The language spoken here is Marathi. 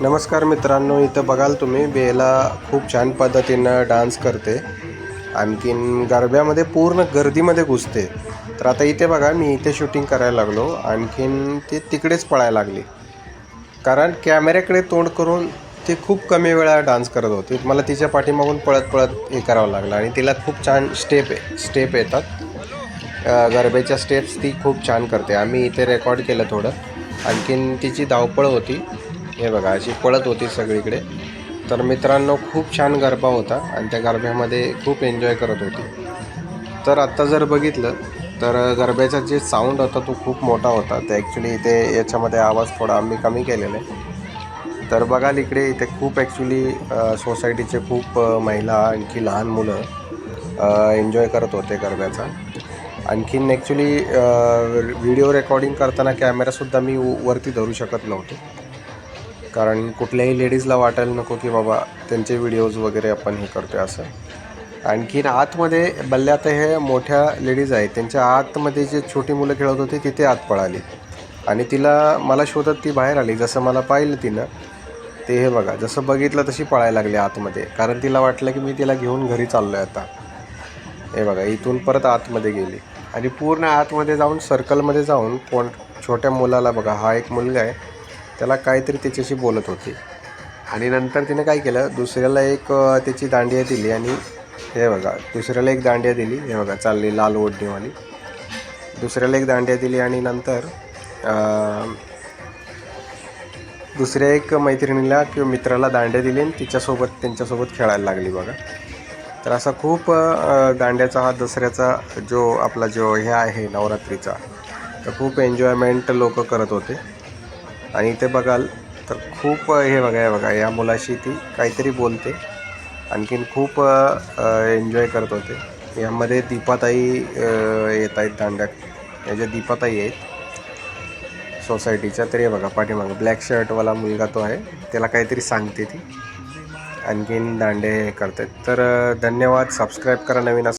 नमस्कार मित्रांनो इथं बघाल तुम्ही बेला खूप छान पद्धतीनं डान्स करते. आणखीन गरब्यामध्ये पूर्ण गर्दीमध्ये घुसते. तर आता इथे बघा मी इथे शूटिंग करायला लागलो. आणखीन ते तिकडेच पळायला लागली. कारण कॅमेऱ्याकडे तोंड करून ते खूप कमी वेळा डान्स करत होती. मला तिच्या पाठीमागून पळत पळत हे करावं लागलं आणि तिला खूप छान स्टेप स्टेप येतात. गरब्याच्या स्टेप्स ती खूप छान करते. आम्ही इथे रेकॉर्ड केलं थोडं. आणखीन तिची धावपळ होती. हे बघा अशी पळत होती सगळीकडे. तर मित्रांनो खूप छान गरबा होता आणि त्या गरब्यामध्ये खूप एन्जॉय करत होती. तर आत्ता जर बघितलं तर गरब्याचा जे साऊंड होता तो खूप मोठा होता. ते ॲक्च्युली इथे याच्यामध्ये आवाज थोडा आम्ही कमी केलेला आहे. तर बघाल इकडे इथे खूप ॲक्च्युली सोसायटीचे खूप महिला आणखी लहान मुलं एन्जॉय करत होते गरब्याचा. आणखीन ॲक्च्युली व्हिडिओ रेकॉर्डिंग करताना कॅमेरासुद्धा मी वरती धरू शकत नव्हतो. कारण कुठल्याही लेडीजला वाटायला नको की बाबा त्यांचे व्हिडिओज वगैरे आपण हे करतोय असं. आणखीन आतमध्ये बल्ल्यात हे मोठ्या लेडीज आहेत त्यांच्या आतमध्ये जे छोटी मुलं खेळत होती तिथे आत पळाली. आणि तिला मला शोधत ती बाहेर आली जसं मला पाहिलं तिनं ते हे बघा जसं बघितलं तशी पळायला लागली आतमध्ये. कारण तिला वाटलं की मी तिला घेऊन घरी चाललो आहे आता. हे बघा इथून परत आतमध्ये गेली. आणि पूर्ण आतमध्ये जाऊन सर्कलमध्ये जाऊन कोण छोट्या मुलाला बघा हा एक मुलगा आहे. त्याला काहीतरी त्याच्याशी बोलत होती. आणि नंतर तिने काय केलं दुसऱ्याला एक त्याची दांडिया दिली आणि हे बघा दुसऱ्याला एक दांडिया दिली. हे बघा चालली लाल ओढणीवाली. दुसऱ्याला एक दांडिया दिली आणि नंतर दुसऱ्या एक मैत्रिणीला किंवा मित्राला दांड्या दिली आणि तिच्यासोबत त्यांच्यासोबत खेळायला लागली बघा. तर असा खूप दांड्याचा हा दसऱ्याचा जो आपला जो हे आहे नवरात्रीचा तर खूप एन्जॉयमेंट लोक करत होते. आणि इथे बघाल तर खूप हे बघा हे बघा या मुलाशी ती काहीतरी बोलते. आणखीन खूप एन्जॉय करत होते. यामध्ये दीपाताई येत आहेत दांड्यात या ज्या दीपाताई आहेत सोसायटीच्या तर हे बघा पाठीमागं. ब्लॅक शर्टवाला मुलगा तो आहे. त्याला काहीतरी सांगते ती. आणखीन दांडे हे करतात. तर धन्यवाद. सबस्क्राईब करा नवीन